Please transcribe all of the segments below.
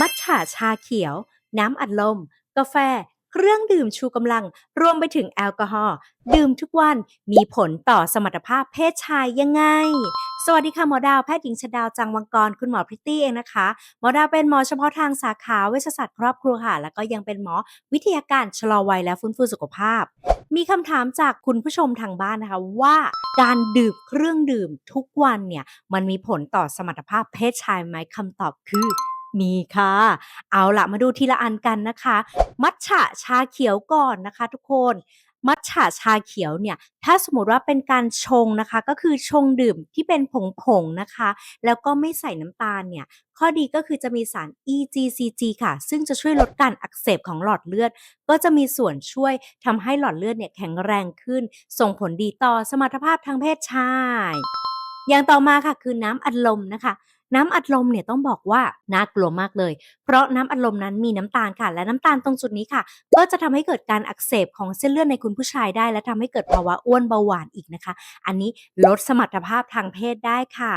มัทฉะชาเขียว น้ำอัดลม กาแฟ เครื่องดื่มชูกำลัง รวมไปถึงแอลกอฮอล์ดื่มทุกวันมีผลต่อสมรรถภาพเพศชายยังไง สวัสดีค่ะหมอดาวแพทย์หญิงชดาวจังวังกร คุณหมอพริตตี้เองนะคะ หมอดาวเป็นหมอเฉพาะทางสาขาเวชศาสตร์ครอบครัวค่ะ แล้วก็ยังเป็นหมอวิทยาการชะลอวัยและฟื้นฟูสุขภาพ มีคำถามจากคุณผู้ชมทางบ้านนะคะว่าการดื่มเครื่องดื่มทุกวันเนี่ยมันมีผลต่อสมรรถภาพเพศชายไหมคำตอบคือ มีค่ะ เอาละมาดูทีละอันกันนะคะ มัทฉะชาเขียวก่อนนะคะทุกคน มัทฉะชาเขียวเนี่ย ถ้าสมมติว่าเป็นการชงนะคะ ก็คือชงดื่มที่เป็นผงๆนะคะ แล้วก็ไม่ใส่น้ำตาลเนี่ย ข้อดีก็คือจะมีสาร EGCG ค่ะ ซึ่งจะช่วยลดการอักเสบของหลอดเลือด ก็จะมีส่วนช่วยทำให้หลอดเลือดเนี่ยแข็งแรงขึ้น ส่งผลดีต่อสมรรถภาพทางเพศชาย อย่างต่อมาค่ะคือน้ำอัดลมนะคะ น้ำอัดลมเนี่ยต้องบอกว่าน่ากลัวมากเลย เพราะน้ำอัดลมนั้นมีน้ำตาลค่ะ และน้ำตาลตรงจุดนี้ค่ะ ก็จะทำให้เกิดการอักเสบของเส้นเลือดในคุณผู้ชายได้ และทำให้เกิดภาวะอ้วนเบาหวานอีกนะคะ อันนี้ลดสมรรถภาพทางเพศได้ค่ะ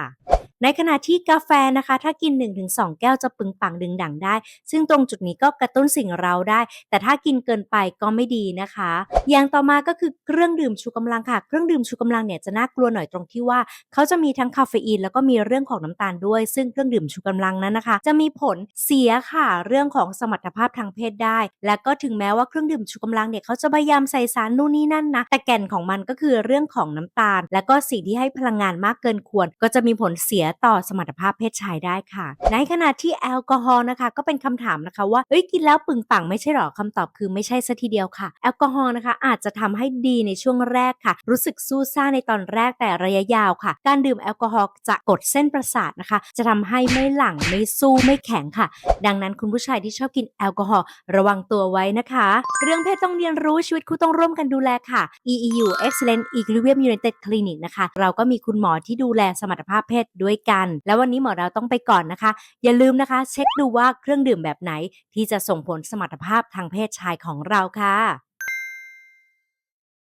ในขณะที่กาแฟนะคะ ถ้ากิน 1-2 แก้วจะปึงปังดึงดังได้ ซึ่งตรงจุดนี้ก็กระตุ้นสิ่งเราได้ แต่ถ้ากินเกินไปก็ไม่ดีนะคะ อย่างต่อมาก็คือเครื่องดื่มชูกำลังค่ะ เครื่องดื่มชูกำลังเนี่ยจะน่ากลัวหน่อยตรงที่ว่า เขาจะมีทั้งคาเฟอีนแล้วก็มีเรื่องของน้ำตาลด้วย ซึ่งเครื่องดื่มชูกำลังนั้นนะคะ จะมีผลเสียค่ะเรื่องของสมรรถภาพทางเพศได้ และก็ถึงแม้ว่าเครื่องดื่มชูกำลังเนี่ยเขาจะพยายามใส่สารนู่นนี่นั่นนะแต่แก่นของมันก็คือเรื่องของน้ำตาล และก็สิ่งที่ให้พลังงานมากเกินควร ก็จะมีผลเสียต่อสมรรถภาพเพศชายได้ค่ะ ในขณะที่แอลกอฮอล์นะคะก็เป็นคำถามนะคะว่าเอ้ยกินแล้วปึงปังไม่ใช่หรอคำตอบคือไม่ใช่ซะทีเดียวค่ะ แอลกอฮอล์นะคะอาจจะทำให้ดีในช่วงแรกค่ะ รู้สึกสู้ซ่าในตอนแรกแต่ระยะยาวค่ะ การดื่มแอลกอฮอล์จะกดเส้นประสาทนะคะ จะทำให้ไม่หลังไม่สู้ไม่แข็งค่ะ ดังนั้นคุณผู้ชายที่ชอบกินแอลกอฮอล์ระวังตัวไว้นะคะ เรื่องเพศต้องเรียนรู้ชีวิตคู่ต้องร่วมกันดูแลค่ะ EEU Excellent Equilibrium United Clinic นะคะ เราก็มีคุณหมอที่ดูแลสมรรถภาพเพศด้วยกัน แล้ววันนี้หมอเราต้องไปก่อนนะคะ อย่าลืมนะคะ เช็คดูว่าเครื่องดื่มแบบไหนที่จะส่งผลสมรรถภาพทางเพศชายของเราค่ะ